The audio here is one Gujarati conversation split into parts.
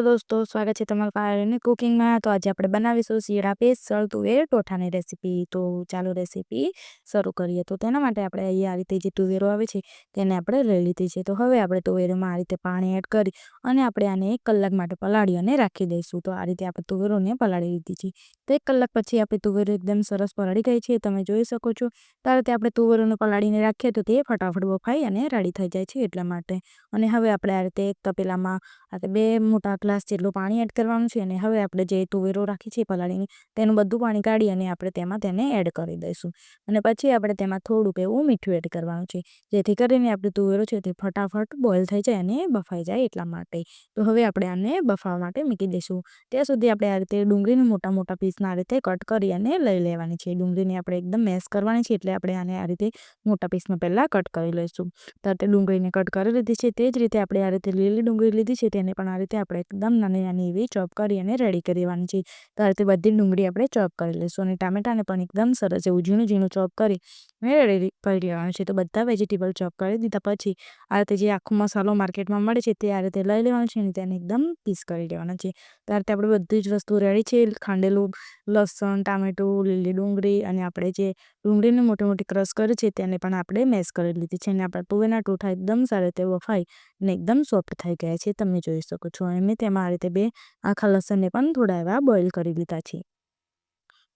હેલો દોસ્તો, સ્વાગત છે તમારું પાયલની કુકિંગમાં. તો આજે આપણે બનાવીશું શીરા પેસ્ટ તુવેર ટોઠાની રેસીપી. તો ચાલો રેસીપી શરૂ કરીએ. તો તેના માટે આપણે અહીંયા આ રીતે જે તુવેરો આવે છે, તેને આપણે લઈ લીધી છે. તો હવે આપણે તુવેરોમાં આ રીતે પાણી એડ કરી અને આપણે આને એક કલાક માટે પલાળી અને રાખી દઈશું. તો આ રીતે આપણે તુવેરોને પલાળી લીધી છે. તો એક કલાક પછી આપણે તુવેરો એકદમ સરસ પલાળી ગઈ છે. તમે જોઈ શકો છો. તો આ આપણે તુવેરોને પલાળીને રાખીએ તો તે ફટાફટ બફાઈ અને રેડી થઈ જાય છે એટલા માટે. અને હવે આપણે આ રીતે એક તપેલામાં આ બે મોટા ગ્લાસ જેટલું પાણી એડ કરવાનું છે અને હવે આપણે જે તુવેરો રાખી છે પલાળીને તેનું બધું પાણી કાઢી અને આપણે તેમાં તેને એડ કરી દઈશું. અને પછી આપણે તેમાં થોડુંક એવું મીઠું એડ કરવાનું છે, જેથી કરીને આપણે તુવેરો છે તે ફટાફટ બોઇલ થઈ જાય અને બફાઈ જાય એટલા માટે. તો હવે આપણે આને બફાવા માટે મૂકી દઈશું. ત્યાં સુધી આપણે આ રીતે ડુંગળીને મોટા મોટા પીસના આ રીતે કટ કરી અને લઈ લેવાની છે. ડુંગળીને આપણે એકદમ મેશ કરવાની છે એટલે આપણે આને આ રીતે મોટા પીસમાં પહેલાં કટ કરી લઈશું. તો ડુંગળીને કટ કરી લીધી છે, તે જ રીતે આપણે આ રીતે લીલી ડુંગળી લીધી છે, તેને પણ આ રીતે આપણે એકદમ નાની નાની એવી ચોપ કરી અને રેડી કરી દેવાની છે. તો આ રીતે બધી ડુંગળી આપણે ચોપ કરી લઈશું અને ટામેટાને પણ એકદમ સરસ એવું ઝીણું ઝીણું ચોપ કરી કરી દેવાનું છે. તો બધા વેજીટેબલ ચોપ કરી દીધા. પછી આ રીતે જે આખો મસાલો માર્કેટમાં મળે છે તે આ રીતે લઈ લેવાનો છે અને તેને એકદમ પીસ કરી લેવાના છે. તો આ રીતે આપણે બધી જ વસ્તુ રેડી છે. ખાંડેલું, લસણ, ટામેટું, લીલી ડુંગળી અને આપણે જે ડુંગળીને મોટી મોટી ક્રશ કરી છે તેને પણ આપણે મેશ કરી લીધી છે. અને આપણા તુવેરના ટોઠા એકદમ સારી રીતે વફાઈ અને એકદમ સોફ્ટ થઈ ગયા છે. તમે જોઈ શકો છો. અને મેં તેમાં આ રીતે બે આખા લસણને પણ થોડા એવા બોઇલ કરી લીધા છે.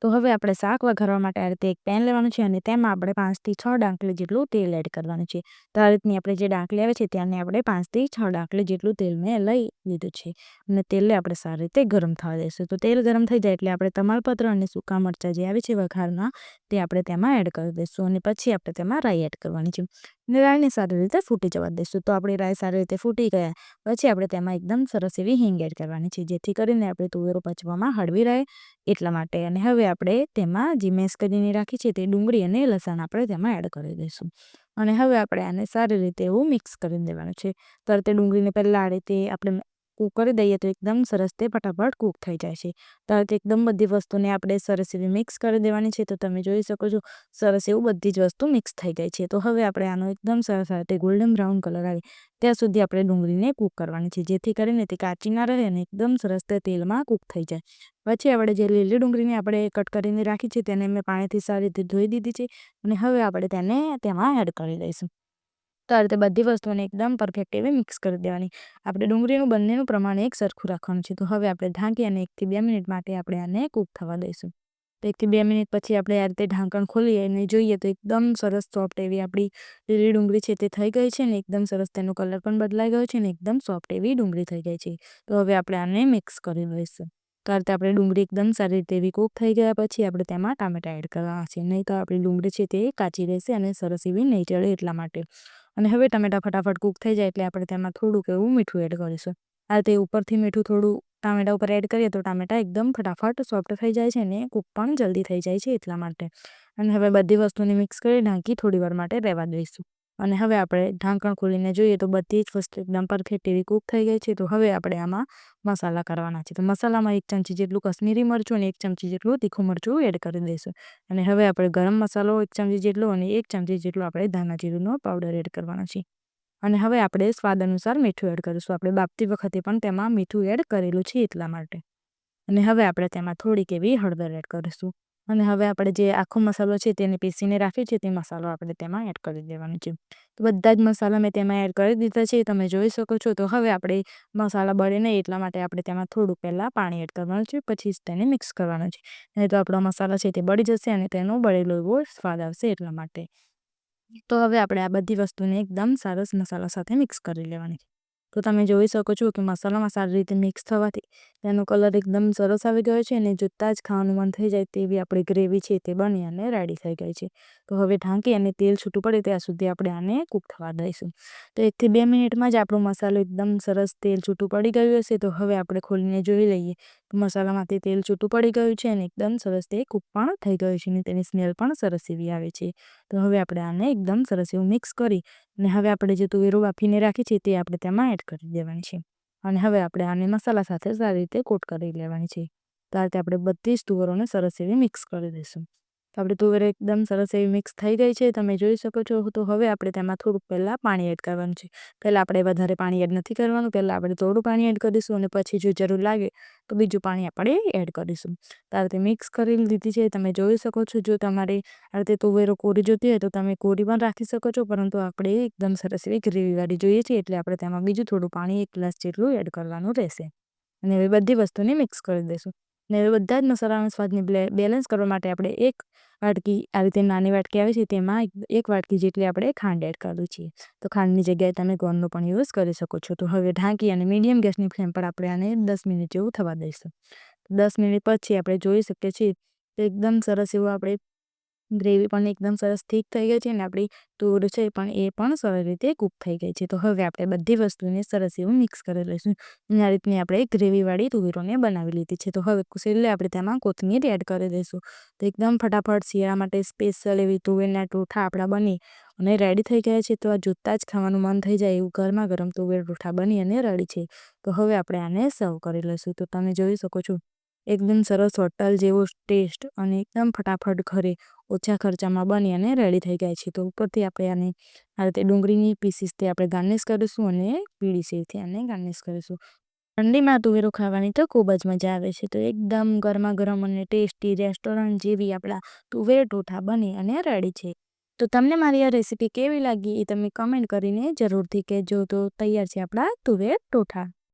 તો હવે આપણે શાક વઘારવા માટે આ રીતે એક પેન લેવાનું છે અને તેમાં આપણે પાંચથી છ ડાંકલી જેટલું તેલ એડ કરવાનું છે. તો આ રીતની આપણે જે ડાંકલી આવે છે ત્યાંને આપણે પાંચથી છ ડાંકલી જેટલું તેલ મેં લઈ લીધું છે અને તેલને આપણે સારી રીતે ગરમ થવા દઈશું તો તેલ ગરમ થઈ જાય એટલે આપણે તમાલપત્ર અને સૂકા મરચાં જે આવે છે વઘારના તે આપણે તેમાં એડ કરી દઈશું અને પછી આપણે તેમાં રાઈ એડ કરવાની છે. અને રાઈને સારી રીતે ફૂટી જવા દઈશું. તો આપણી રાઈ સારી રીતે ફૂટી ગયા. પછી આપણે તેમાં એકદમ સરસ એવી હિંગ એડ કરવાની છે. જેથી કરીને આપણે તુવેરો પચવામાં હળવી રહે એટલા માટે. અને હવે આપણે તેમાં જે મેશ કરીને રાખી છે તે ડુંગળી અને લસણ આપણે તેમાં એડ કરી દઈશું. અને હવે આપણે આને સારી રીતે એવું મિક્સ કરી દેવાનું છે. તરતે ડુંગળીને પહેલાં આ રીતે આપણે કૂક કરી દઈએ તો એકદમ સરસ તે ફટાફટ કૂક થઈ જાય છે. તરત એકદમ બધી વસ્તુને આપણે સરસ એવી મિક્સ કરી દેવાની છે તો તમે જોઈ શકો છો સરસ એવું બધી જ વસ્તુ મિક્સ થઈ ગઈ છે. તો હવે આપણે આનો એકદમ સરસ રીતે ગોલ્ડન બ્રાઉન કલર આવે ત્યાં સુધી આપણે ડુંગળીને કૂક કરવાની છે જેથી કરીને તે કાચી ના રહે અને એકદમ સરસ તે તેલમાં કૂક થઈ જાય. પછી આપણે જે લીલી ડુંગળીને આપણે કટ કરીને રાખી છે તેને મેં પાણીથી સારી રીતે ધોઈ દીધી છે અને હવે આપણે તેને તેમાં એડ કરી દઈશું. તો આ રીતે બધી વસ્તુઓને એકદમ પરફેક્ટ એવી મિક્સ કરી દેવાની. આપણે ડુંગળીનું બંનેનું પ્રમાણ એક સરખું રાખવાનું છે. તો હવે આપણે ઢાંકી અને એકથી બે મિનિટ માટે આપણે આને કૂક થવા દઈશું. તો એકથી બે મિનિટ પછી આપણે આ રીતે ઢાંકણ ખોલીએ અને જોઈએ તો એકદમ સરસ સોફ્ટ એવી આપણી લીલી ડુંગળી છે તે થઈ ગઈ છે ને એકદમ સરસ તેનો કલર પણ બદલાઈ ગયો છે ને એકદમ સોફ્ટ એવી ડુંગળી થઈ ગઈ છે. તો હવે આપણે આને મિક્સ કરી લઈશું. તો આ રીતે આપણે ડુંગળી એકદમ સારી રીતે એવી કૂક થઈ ગયા પછી આપણે તેમાં ટામેટા એડ કરવાના છે. નહીં તો આપણી ડુંગળી છે તે કાચી રહેશે અને સરસ એવી નહીં ચડે એટલા માટે. અને હવે ટમેટા ફટાફટ કૂક થઈ જાય એટલે આપણે તેમાં થોડુંક એવું મીઠું એડ કરીશું. આ રીતે ઉપરથી મીઠું થોડું ટામેટા ઉપર એડ કરીએ તો ટામેટા એકદમ ફટાફટ સોફ્ટ થઈ જાય છે અને કૂક પણ જલ્દી થઈ જાય છે એટલા માટે. અને હવે બધી વસ્તુને મિક્સ કરી ઢાંકી થોડીવાર માટે રહેવા દઈશું. અને હવે આપણે ઢાંકણ ખોલીને જોઈએ તો બધી જ વસ્તુ એકદમ પરફેક્ટ એવી કૂક થઈ ગઈ છે. તો હવે આપણે આમાં મસાલા કરવાના છે. તો મસાલામાં એક ચમચી જેટલું કશ્મીરી મરચું અને એક ચમચી જેટલું તીખું મરચું એડ કરી દઈશું. અને હવે આપણે ગરમ મસાલો એક ચમચી જેટલો અને એક ચમચી જેટલો આપણે ધાણા જીરુંનો પાવડર એડ કરવાનો છે. અને હવે આપણે સ્વાદ અનુસાર મીઠું એડ કરીશું. આપણે બાપતી વખતે પણ તેમાં મીઠું એડ કરેલું છે એટલા માટે. અને હવે આપણે તેમાં થોડીક એવી હળદર એડ કરીશું. અને હવે આપણે જે આખો મસાલો છે તેને પીસીને રાખ્યો છે તે મસાલો આપણે તેમાં એડ કરી દેવાનો છે. તો બધા જ મસાલા મેં તેમાં એડ કરી દીધા છે, તમે જોઈ શકો છો. તો હવે આપણે મસાલા બળે નહીં એટલા માટે આપણે તેમાં થોડું પહેલાં પાણી એડ કરવાનું છે, પછી જ તેને મિક્સ કરવાનું છે. નહીં તો આપણો મસાલા છે તે બળી જશે અને તેનો બળેલો એવો સ્વાદ આવશે એટલા માટે. તો હવે આપણે આ બધી વસ્તુને એકદમ સરસ મસાલા સાથે મિક્સ કરી લેવાની છે. તો તમે જોઈ શકો છો કે મસાલામાં સારી રીતે મિક્સ થવાથી તેનો કલર એકદમ સરસ આવી ગયો છે અને જોતાં જ ખાવાનું મન થઈ જાય તેવી આપણી ગ્રેવી છે તે બની અને રેડી થઈ ગઈ છે. તો હવે ઢાંકી અને તેલ છૂટું પડે ત્યાં સુધી આપણે આને કૂક થવા દઈશું. તો એકથી બે મિનિટમાં જ આપણો મસાલો એકદમ સરસ તેલ છૂટું પડી ગયું હશે તો હવે આપણે ખોલીને જોઈ લઈએ તો મસાલામાંથી તેલ છૂટું પડી ગયું છે અને એકદમ સરસ તે કૂક પણ થઈ ગયું છે અને તેની સ્મેલ પણ સરસ એવી આવે છે. તો હવે આપણે આને એકદમ સરસ એવું મિક્સ કરી અને હવે આપણે જે તુવેરો બાફીને રાખી છે તે આપણે તેમાં એડ કરી દેવાની છે. અને હવે આપણે આને મસાલા સાથે સારી રીતે કોટ કરી લેવાની છે. તો આ આપણે બધી જ તુવરોને સરસ એવી મિક્સ કરી દઈશું. તો આપણે તુવેર એકદમ સરસ એવી મિક્સ થઈ ગઈ છે. તમે જોઈ શકો છો. તો હવે આપણે તેમાં થોડુંક પહેલાં પાણી એડ કરવાનું છે. પહેલાં આપણે વધારે પાણી એડ નથી કરવાનું. પહેલાં આપણે થોડું પાણી એડ કરીશું અને પછી જો જરૂર લાગે તો બીજું પાણી આપણે એડ કરીશું. આ રીતે મિક્સ કરી લીધી છે. તમે જોઈ શકો છો, જો તમારે આ રીતે તુવેરો કોરી જોતી હોય તો તમે કોરી પણ રાખી શકો છો. પરંતુ આપણે એકદમ સરસ એવી ગ્રેવીવાળી જોઈએ છીએ એટલે આપણે તેમાં બીજું થોડું પાણી એક ગ્લાસ જેટલું એડ કરવાનું રહેશે. અને હવે બધી વસ્તુને મિક્સ કરી દઈશું. ને હવે બધા જ મસાલાના સ્વાદને બેલેન્સ કરવા માટે આપણે એક વાટકી આ રીતે નાની વાટકી આવે છે, તેમાં એક વાટકી જેટલી આપણે ખાંડ એડ કરવી છીએ તો ખાંડની જગ્યાએ તમે ગોળનો પણ યુઝ કરી શકો છો. તો હવે ઢાંકી અને મીડિયમ ગેસની ફ્લેમ પર આપણે આને દસ મિનિટ જેવું થવા દઈશું. દસ મિનિટ પછી આપણે જોઈ શકીએ છીએ એકદમ સરસ એવું આપણે ગ્રેવી પણ એકદમ સરસ ઠીક થઈ ગઈ છે અને આપણી તૂર છે પણ એ પણ સરસ રીતે કૂક થઈ ગઈ છે. તો હવે આપણે બધી વસ્તુને સરસ એવું મિક્સ કરી લઈશું. અને રીતની આપણે ગ્રેવીવાળી તુવેરોને બનાવી લીધી છે. તો હવે છેલ્લે આપણે તેમાં કોથમીર એડ કરી દઈશું. તો એકદમ ફટાફટ શિયાળા માટે સ્પેશિયલ એવી તુવેરના ટોઠા આપણા બની અને રેડી થઈ ગયા છે. તો આ જોતાં જ ખાવાનું મન થઈ જાય એવું ગરમા ગરમ તુવેર ટોઠા બની અને રેડી છે. તો હવે આપણે આને સર્વ કરી લઈશું. તો તમે જોઈ શકો છો એકદમ સરસ હોટલ જેવો ટેસ્ટ અને એકદમ ફટાફટ ઘરે ઓછા ખર્ચામાં બની અને રેડી થઈ જાય છે. તો ઉપરથી આપણે આને આ રીતે ડુંગળીની પીસીસથી આપણે ગાર્નિશ કરીશું અને પીળી સેવથી આને ગાર્નિશ કરીશું. ઠંડીમાં તુવેરો ખાવાની તો ખૂબ જ મજા આવે છે. તો એકદમ ગરમા ગરમ અને ટેસ્ટી રેસ્ટોરન્ટ જેવી આપણા તુવેર ટોઠા બની અને રેડી છે. તો તમને મારી આ રેસીપી કેવી લાગી એ તમે કમેન્ટ કરીને જરૂરથી કહેજો. તો તૈયાર છે આપણા તુવેર ટોઠા